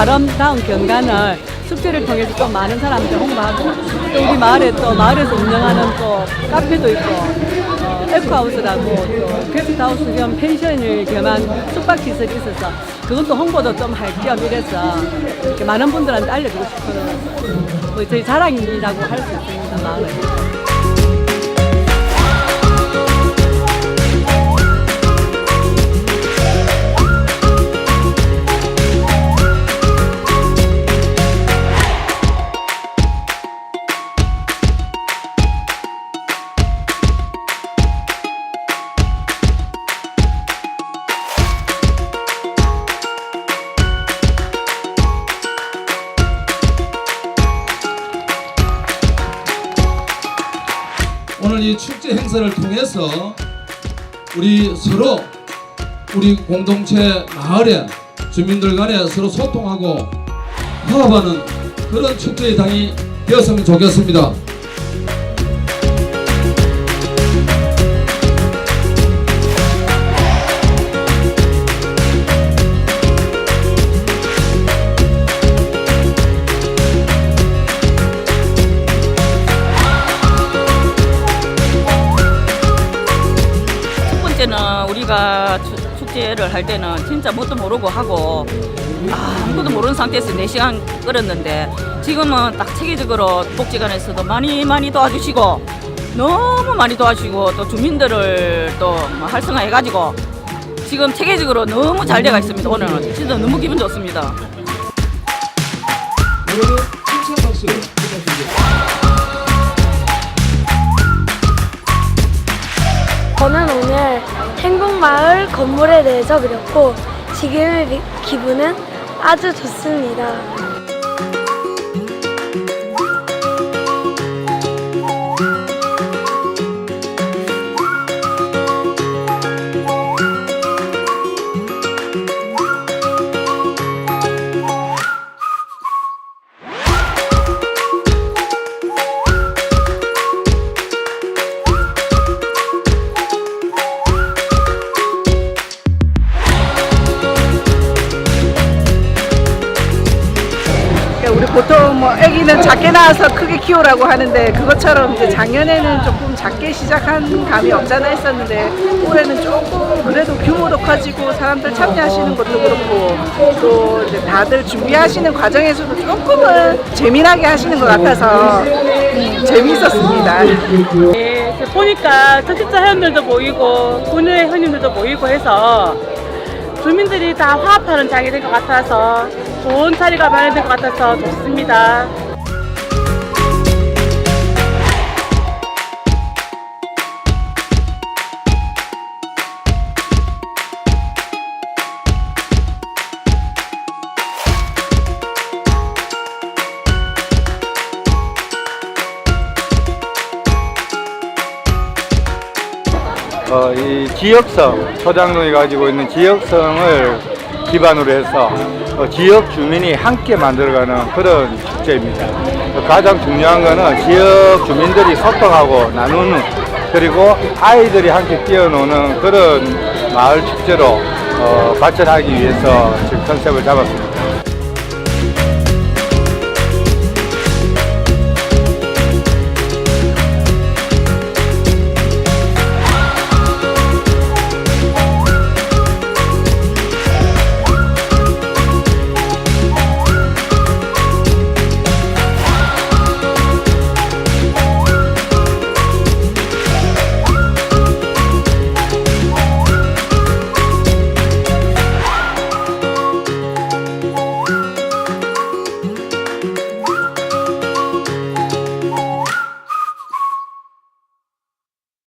아름다운 경관을 축제를 통해서 좀 많은 사람한테 홍보하고 또 우리 마을에 또 마을에서 운영하는 또 카페도 있고 어, 에코하우스라고 또 게스트하우스 겸 펜션을 겸한 숙박시설이 있어서 그것도 홍보도 좀 할 겸 이래서 이렇게 많은 분들한테 알려주고 싶어서 뭐 저희 자랑이라고 할 수 있습니다 마을에. 오늘 이 축제 행사를 통해서 우리 서로 우리 공동체 마을의 주민들 간에 서로 소통하고 화합하는 그런 축제의 당이 되었으면 좋겠습니다. 추- 축제를 할 때는 진짜 뭣도 모르고 하고 아, 아무것도 모르는 상태에서 4시간 끌었는데 지금은 딱 체계적으로 복지관에서도 많이 많이 도와주시고 너무 많이 도와주시고 또 주민들을 또뭐 활성화해가지고 지금 체계적으로 너무 잘 돼가 있습니다. 오늘은 진짜 너무 기분 좋습니다 마을 건물에 대해서 그렸고 지금의 미- 기분은 아주 좋습니다. 보통 뭐 아기는 작게 낳아서 크게 키우라고 하는데 그것처럼 이제 작년에는 조금 작게 시작한 감이 없잖아 했었는데 올해는 조금 그래도 규모도 커지고 사람들 참여하시는 것도 그렇고 또 이제 다들 준비하시는 과정에서도 조금은 재미나게 하시는 것 같아서 음, 재미있었습니다. 네, 보니까 청취자 회원들도 모이고 군의 회원님들도 모이고 해서 주민들이 다 화합하는 장이 된 것 같아서 좋은 자리가 마련된 것 같아서 좋습니다. 어, 이 지역성, 초장동이 가지고 있는 지역성을 기반으로 해서 어, 지역 주민이 함께 만들어가는 그런 축제입니다. 어, 가장 중요한 것은 지역 주민들이 소통하고 나누는 그리고 아이들이 함께 뛰어노는 그런 마을 축제로 어, 발전하기 위해서 지금 컨셉을 잡았습니다.